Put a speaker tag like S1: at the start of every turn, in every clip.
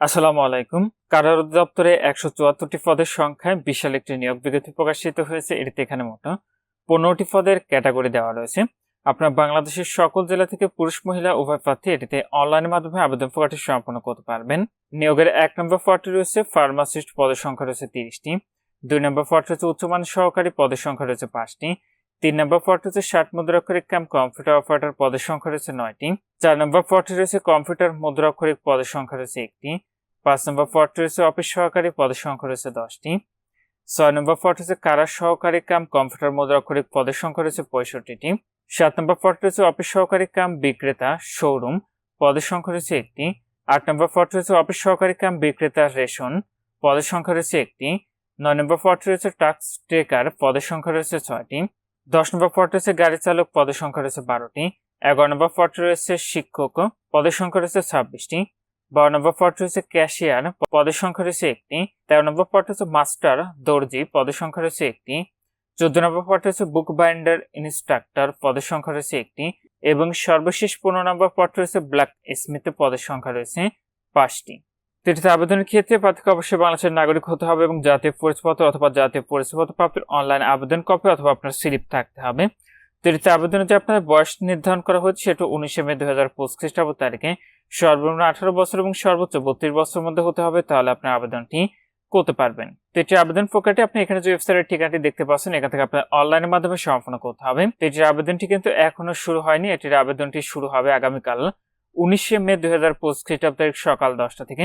S1: আসসালামু আলাইকুম। কারার দপ্তরে একশো চুয়াত্তরটি পদের সংখ্যায় বিশাল একটি নিয়োগ বিজ্ঞপ্তি প্রকাশিত হয়েছে। এটিতে এখানে মোট পনেরোটি পদের ক্যাটাগরি দেওয়া রয়েছে। আপনার বাংলাদেশের সকল জেলা থেকে পুরুষ, মহিলা, উভয় প্রার্থী এটিতে অনলাইনের মাধ্যমে আবেদন প্রকাশটি সম্পন্ন করতে পারবেন। নিয়োগের এক নম্বর পদটি রয়েছে, ফার্মাসিস্ট পদের সংখ্যা রয়েছে তিরিশটি। দুই নম্বর পদটি হচ্ছে উচ্চমান সহকারী পদের সংখ্যা রয়েছে পাঁচটি। তিন নম্বর পদটি হচ্ছে ষাট মুদ্রাক্ষরিক কাম কম্পিউটার অপারেটর পদের সংখ্যা রয়েছে নয়টি। চার নম্বর পদটি রয়েছে কম্পিউটার মুদ্রাক্ষরিক পদের সংখ্যা রয়েছে একটি। পাঁচ নম্বর পদটি রয়েছে অফিস সহকারী পদের সংখ্যা রয়েছে দশটি। ছয় নম্বর পদটি হচ্ছে কারা সহকারী কাম কম্পিউটার মুদ্রাক্ষরিক পদের সংখ্যা রয়েছে পঁয়ষট্টিটি। সাত নম্বর পদটি রয়েছে অফিস সহকারী কাম বিক্রেতা শোরুম পদের সংখ্যা রয়েছে একটি। আট নম্বর পদটি রয়েছে অফিস সহকারী কাম বিক্রেতা রেশন পদের সংখ্যা রয়েছে একটি। নয় নম্বর পদটি রয়েছে টাক্স টেকার পদের সংখ্যা রয়েছে ছয়টি। দশ নম্বর পদটি রয়েছে গাড়ি চালক, পদের সংখ্যা রয়েছে বারোটি। এগারো নম্বর পদটি রয়েছে শিক্ষক, পদের সংখ্যা রয়েছে ছাব্বিশটি। বারো নম্বর পদটি রয়েছে ক্যাশিয়ার পদের সংখ্যা রয়েছে একটি। তেরো নম্বর পদটি হচ্ছে মাস্টার দর্জি, পদের সংখ্যা রয়েছে একটি। চোদ্দ নম্বর পদটি হচ্ছে বুক বাইন্ডার ইনস্ট্রাক্টর পদের সংখ্যা রয়েছে একটি। এবং সর্বশেষ পনেরো নম্বর পদটি রয়েছে ব্ল্যাক স্মিথ পদের সংখ্যা রয়েছে পাঁচটি। এটিতে আবেদনের ক্ষেত্রে প্রার্থীকে অবশ্যই বাংলাদেশের নাগরিক হতে হবে এবং জাতীয় পরিচয়পত্র অথবা জাতীয় পরিচয়পত্র প্রাপ্তির অনলাইন আবেদন কপি অথবা আপনার স্লিপ থাকতে হবে। তো এটিতে আবেদনে যে আপনার বয়স নির্ধারণ করা হচ্ছে সেটা উনিশে মে দুই হাজার পঁচিশ খ্রিস্টাব্দ তারিখে। সর্বনিম্ন আঠারো বছর এবং সর্বোচ্চ বত্রিশ বছরের মধ্যে হতে হবে, তাহলে আপনার আবেদনটি করতে পারবেন। তো এটির আবেদন প্রক্রিয়াটি আপনি এখানে যে ওয়েবসাইটের ঠিকানাটি দেখতে পাচ্ছেন, এখান থেকে আপনার অনলাইনের মাধ্যমে সম্পন্ন করতে হবে। তো এটির আবেদনটি কিন্তু এখনও শুরু হয়নি, এটির আবেদনটি শুরু হবে আগামীকাল উনিশে মে দুই হাজার পঁচিশ খ্রিস্টাব্দ সকাল দশটা থেকে।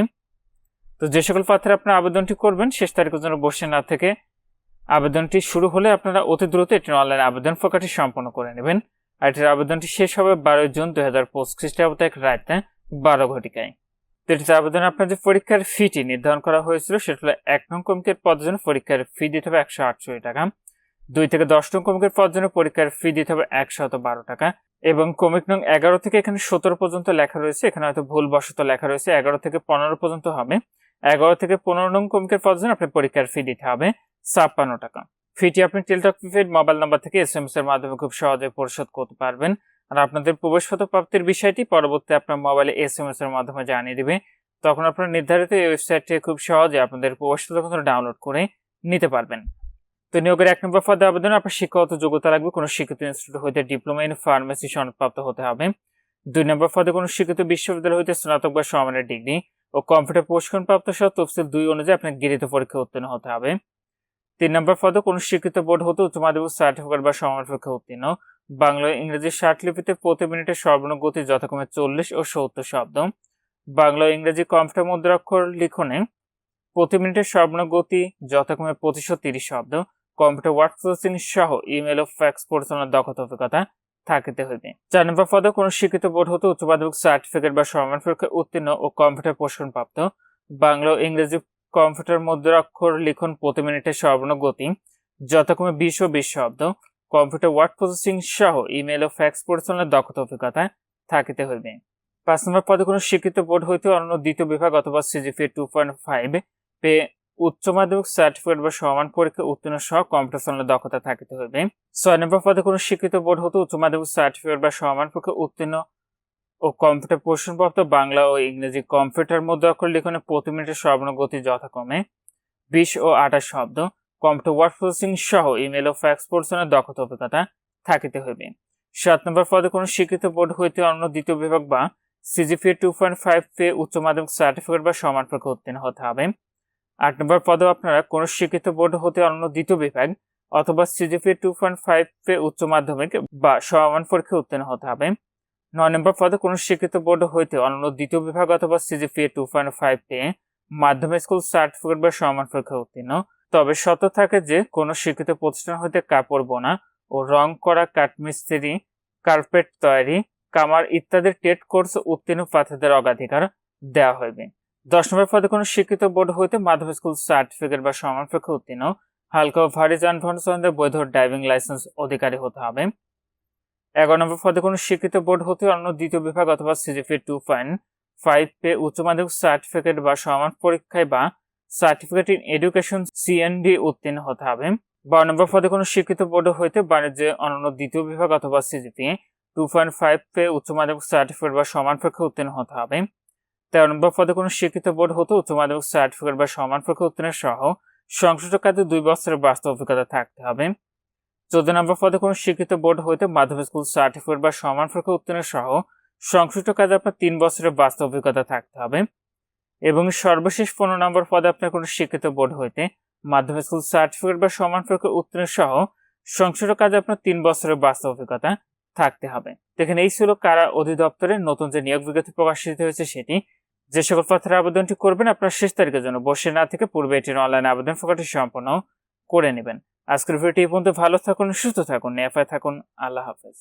S1: তো যে সকল প্রার্থীরা আপনার আবেদনটি করবেন, শেষ তারিখের জন্য বসে না থেকে আবেদনটি শুরু হলে আপনারা অতি দ্রুত এটির অনলাইন আবেদন প্রক্রিয়াটি সম্পন্ন করে নেবেন। আর এটির আবেদনটি শেষ হবে বারোই জুন দুই হাজার পঁচিশ খ্রিস্টাব্দ তারিখ রাতে বারো ঘটিকায়। তো এটিতে আবেদন আপনার যে পরীক্ষার ফিটি নির্ধারণ করা হয়েছিল, সেটা হলো এক নং কমিকের পদের জন্য পরীক্ষার ফি দিতে হবে একশো আটষট্টি টাকা, দুই থেকে দশ নং কমিকের পদের জন্য পরীক্ষার ফি দিতে হবে একশত বারো টাকা এবং কমিক নং এগারো থেকে এখানে সতেরো পর্যন্ত লেখা রয়েছে, এখানে হয়তো ভুলবশত লেখা রয়েছে, এগারো থেকে পনেরো পর্যন্ত হবে। এগারো থেকে পনেরো নং কমিকের পদের জন্য আপনার পরীক্ষার ফি দিতে হবে ছাপ্পান্ন টাকা। ফিটি আপনি টেলটক প্রিপেড মোবাইল নাম্বার থেকে এস এম এস এর মাধ্যমে খুব সহজে পরিশোধ করতে পারবেন। আর আপনাদের প্রবেশগত প্রাপ্তির বিষয়টি পরবর্তী আপনার মোবাইলে এস এম এস এর মাধ্যমে জানিয়ে দিবে। তখন আপনারা নির্ধারিত এই ওয়েবসাইটটি খুব সহজে আপনাদের প্রবেশগত ডাউনলোড করে নিতে পারবেন। তো নিয়োগের এক নম্বর পদে আবেদন আপনার শিক্ষাগত যোগ্যতা লাগবে। কোনো শিক্ষিত ইনস্টিটিউট হইতে ডিপ্লোমা ইন ফার্মেসি সনদপ্রাপ্ত হতে হবে। দুই নম্বর পদে কোনো শিক্ষিত বিশ্ববিদ্যালয় হইতে স্নাতক বা সমানের ডিগ্রি ও কম্পিউটার প্রশিক্ষণ প্রাপ্ত সহ তফসিল দুই অনুযায়ী আপনার গৃহীত পরীক্ষা উত্তীর্ণ হতে হবে। তিন নম্বর পদে কোনো শিক্ষিত বোর্ড হতে উচ্চ মাধ্যমিক সার্টিফিকেট বা সমান পরীক্ষা উত্তীর্ণ। বাংলা ইংরেজি লিপিতে প্রতি মিনিটে সর্বনিম্ন গতি যথাক্রমে চল্লিশ ও সত্তর শব্দ। বাংলা ইংরেজি কম্পিউটার মুদ্রাক্ষর লিখনে প্রতি মিনিটে সর্বনিম্ন গতি যথাক্রমে পঁচিশশো তিরিশ শব্দ। কম্পিউটার ওয়ার্ড প্রসেসিং সহ ইমেল ও ফ্যাক্স পরিচালনার দক্ষতা অভিজ্ঞতা থাকিতে হইবে। চার নম্বর পদে কোনো শিক্ষিত বোর্ড হতে উচ্চ মাধ্যমিক সার্টিফিকেট বা সমান পরীক্ষায় উত্তীর্ণ ও কম্পিউটার প্রশিক্ষণ প্রাপ্ত বাংলা ও ইংরেজি কম্পিউটার মুদ্রাক্ষর লিখন প্রতি মিনিটে সর্বনিম্ন গতি, যথাক্রমে বিশ ও বিশ শব্দ। কম্পিউটার ওয়ার্ড প্রসেসিং সহ ইমেল ও ফ্যাক্স পরিচালনার দক্ষতা অভিজ্ঞতা থাকিতে হইবে। পাঁচ নম্বর পদে কোনো স্বীকৃত বোর্ড হইতে অন্য দ্বিতীয় বিভাগ অথবা সিজিপি টু পয়েন্ট ফাইভ পে উচ্চ মাধ্যমিক সার্টিফিকেট বা সমান পরীক্ষা উত্তীর্ণ সহ কম্পিউটার দক্ষতা থাকিতে হইবে। ছয় নম্বর পদে কোনো স্বীকৃত বোর্ড হতে উচ্চ মাধ্যমিক সার্টিফিকেট বা সমান পরীক্ষা উত্তীর্ণ ও কম্পিউটার প্রশ্নপ্রাপ্ত বাংলা ও ইংরেজি কম্পিউটার মধ্যে অক্ষর লিখনে প্রতি মিনিটের সর্বনিম্ন গতি যথাক্রমে বিশ ও আঠাশ শব্দ কম্পিউটার ওয়ার্ড প্রসেসিং সহ ইমেল ও ফ্যাক্স পরিচালনার দক্ষতা অভিজ্ঞতা থাকিতে হইবে। সাত নম্বর পদে কোনো স্বীকৃত বোর্ড হইতে অন্য দ্বিতীয় বিভাগ বা সিজিপি টু পয়েন্ট ফাইভ পে উচ্চ মাধ্যমিক সার্টিফিকেট বা সমান পরীক্ষা উত্তীর্ণ হতে হবে। আট নম্বর পদে আপনারা কোনো শিক্ষিত বোর্ড হতে অন্য দ্বিতীয় বিভাগ অথবা সিজিপি টু পয়েন্ট ফাইভ উচ্চ মাধ্যমিক বা সমান পরীক্ষা উত্তীর্ণ হতে হবে। নয় নম্বর পদে কোনো শিক্ষিত বোর্ড হইতে অন্য দ্বিতীয় বিভাগ অথবা সিজিপি টু পয়েন্ট ফাইভ পে মাধ্যমিক স্কুল সার্টিফিকেট বা সমান পরীক্ষা উত্তীর্ণ। তবে শর্ত থাকে যে কোনো শিক্ষিত প্রতিষ্ঠান হইতে কাপড়, বোনা ও রং করা, কাঠমিস্ত্রি, কার্পেট তৈরি, কামার ইত্যাদি টেট কোর্স উত্তীর্ণ প্রার্থীদের অগ্রাধিকার দেওয়া হইবে। দশ নম্বর পদে কোনো স্বীকৃত বোর্ড হইতে মাধ্যমিক স্কুল সার্টিফিকেট বা সমান পরীক্ষা উত্তীর্ণ। হালকা ভারী যানবাহন সম্বন্ধে বৈধ ড্রাইভিং লাইসেন্স অধিকারী হতে হবে। এগারো নম্বর পদে কোনো স্বীকৃত বোর্ড হতে অন্য দ্বিতীয় বিভাগ অথবা সিজিপি টু পয়েন্ট ফাইভ পে উচ্চ মাধ্যমিক সার্টিফিকেট বা সমান পরীক্ষায় বা সার্টিফিকেট ইন এডুকেশন সিএনডি উত্তীর্ণ হতে হবে। বারো নম্বর পদে কোনো স্বীকৃত বোর্ড হইতে বাণিজ্য অনন্য দ্বিতীয় বিভাগ অথবা সিজিপি টু পয়েন্ট ফাইভ পে উচ্চ মাধ্যমিক সার্টিফিকেট বা সমান পরীক্ষা উত্তীর্ণ হতে হবে। তেরো নম্বর পদে কোনো শিক্ষিত বোর্ড হতে উচ্চ মাধ্যমিক সার্টিফিকেট বা সমান পরীক্ষা উত্তীর্ণ সহ সংশ্লিষ্ট কাজে দুই বছরের বাস্তব অভিজ্ঞতা থাকতে হবে। চোদ্দ নম্বর পদে কোনো শিক্ষিত বোর্ড হইতে মাধ্যমিক স্কুল সার্টিফিকেট বা সমান পরীক্ষা উত্তীর্ণ সহ সংশ্লিষ্ট কাজে আপনার তিন বছরের বাস্তব অভিজ্ঞতা থাকতে হবে। এবং সর্বশেষ পনেরো নম্বর পদে আপনার কোনো শিক্ষিত বোর্ড হইতে মাধ্যমিক স্কুল সার্টিফিকেট বা সমান পরীক্ষা উত্তীর্ণ সহ সংশ্লিষ্ট কাজে আপনার তিন বছরের বাস্তব অভিজ্ঞতা থাকতে হবে। দেখেন, এই ছিল কারা অধিদপ্তরের নতুন যে নিয়োগ বিজ্ঞপ্তি প্রকাশিত হয়েছে সেটি। যে সকল পত্রের আবেদনটি করবেন, আপনার শেষ তারিখের জন্য বসে না থেকে পূর্বে এটির অনলাইন আবেদন প্রকাশটি সম্পন্ন করে নেবেন। আজকের ভিডিওটি পর্যন্ত। ভালো থাকুন, সুস্থ থাকুন নেফায় থাকুন। আল্লাহ হাফেজ।